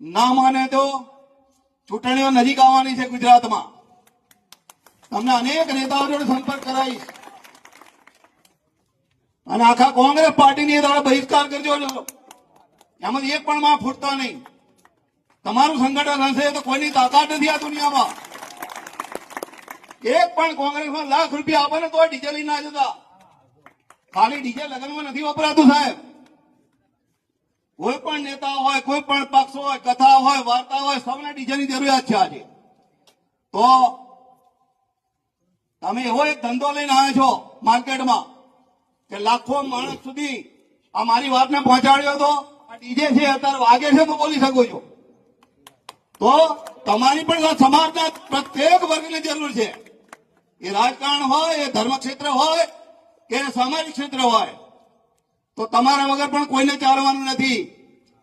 ના માને તો ચૂંટણીઓ નજીક આવવાની છે ગુજરાતમાં. તમને અનેક નેતાઓ જોડે સંપર્ક કરાવીશ. અને આખા કોંગ્રેસ પાર્ટીની દ્વારા બહિષ્કાર કરજો જો. એમાંથી એક પણ માં ફૂટતો નહીં. તમારું સંગઠન હશે તો કોઈની તાકાત નથી આ દુનિયામાં. એક પણ કોંગ્રેસમાં લાખ રૂપિયા આપે ને તો ડીઝલ ના જતા. ખાલી ડીજે લગ્નમાં નથી વપરાતું સાહેબ. કોઈ પણ નેતા હોય, કોઈ પણ હોય કથા હોય, વાર્તા હોય, સૌને ડીજેની જરૂરિયાત છે આજે. તો તમે એવો એક ધંધો લઈને આવ્યા છો માર્કેટમાં કે લાખો માણસ સુધી આ મારી વાતને પહોંચાડ્યો તો આ ડીજે છે, અત્યારે વાગે છે તો બોલી શકો છો. તો તમારી પણ સમાજના પ્રત્યેક વર્ગની જરૂર છે. એ રાજકારણ હોય, એ ધર્મ ક્ષેત્ર હોય કે સામાજિક ક્ષેત્ર હોય, તો તમારા વગર પણ કોઈને ચાલવાનું નથી.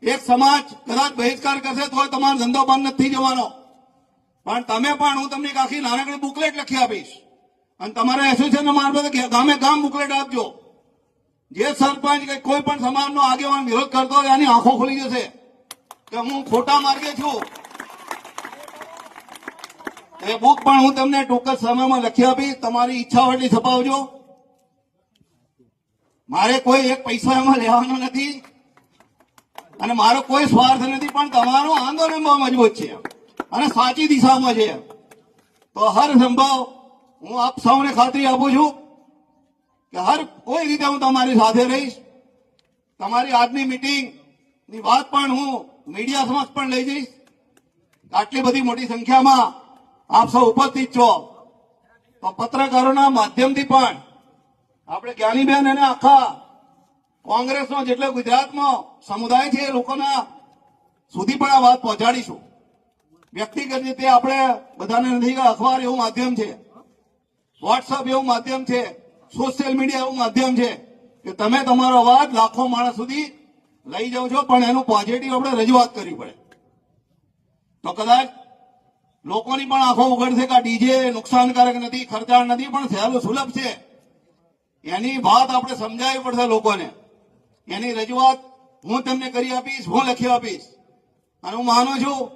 એક સમાજ કદાચ બહિષ્કાર કરશે તો તમારો ધંધો બંધ નથી જવાનો પણ તમે પણ, હું તમને આખી નાનકડી બુકલેટ લખી આપીશ. અને તમારા એસોસિએશન મારફતે ગામે ગામ બુકલેટ આપજો. જે સરપંચ કે કોઈ પણ સમાજનો આગેવાન વિરોધ કરતો હોય એની આંખો ખુલી જશે. કે હું ખોટા માર્ગે છું. એ બુક પણ હું તમને ટૂંક જ સમયમાં લખી આપીશ. તમારી ઈચ્છા હોય છપાવજો. મારે કોઈ એક પૈસા એમાં લેવાનો નથી. અને મારો કોઈ સ્વાર્થ નથી, પણ તમારો આંદોલન બહુ મજબૂત છે. અને સાચી દિશામાં છે. તો હર સંભવ હું આપ સૌને ખાતરી આપું છું કે હર કોઈ રીતે હું તમારી સાથે રહીશ. તમારી આજની મીટિંગની વાત પણ હું મીડિયા સમક્ષ પણ લઈ જઈશ. આટલી બધી મોટી સંખ્યામાં આપ સૌ ઉપસ્થિત છો. તો પત્રકારોના માધ્યમથી પણ આપણે જ્ઞાનીબેન અને આખા કોંગ્રેસનો જેટલો ગુજરાતમાં સમુદાય છે એ લોકોના સુધી પણ આ વાત પહોંચાડીશું. વ્યક્તિગત રીતે આપણે બધાને નથી અખબાર એવું માધ્યમ છે વોટ્સઅપ એવું માધ્યમ છે સોશિયલ મીડિયા એવું માધ્યમ છે કે તમે તમારો અવાજ લાખો માણસ સુધી લઈ જાઓ છો, પણ એનું પોઝિટિવ આપણે રજૂઆત કરવી પડે. તો કદાચ લોકોની પણ આંખો ઉઘડશે કે આ ડીજે નુકસાનકારક નથી, ખર્ચાળ નથી, પણ સહેલું સુલભ છે. એની વાત આપણે સમજાવી પડશે લોકોને. એની રજૂઆત હું તમને કરી આપીશ, હું લખી આપીશ. અને હું માનું છું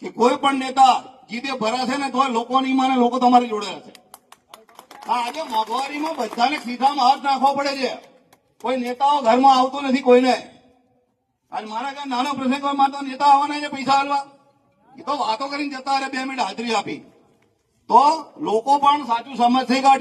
કે કોઈ પણ નેતા જીતે ભરાશે ને, તો લોકોની માને લોકો તમારી જોડે હશે. આજે મોંઘવારીમાં બધાને સીધામાં હાથ નાખવો પડે છે. કોઈ નેતાઓ ઘરમાં આવતો નથી, કોઈને. અને મારા ઘર નાનો પ્રસંગ હોય તો નેતા આવવાના છે પૈસા હાલવા એ તો વાતો કરીને જતા રહે, બે મિનિટ હાજરી આપી. તો લોકો પણ સાચું સમજશે કાઢી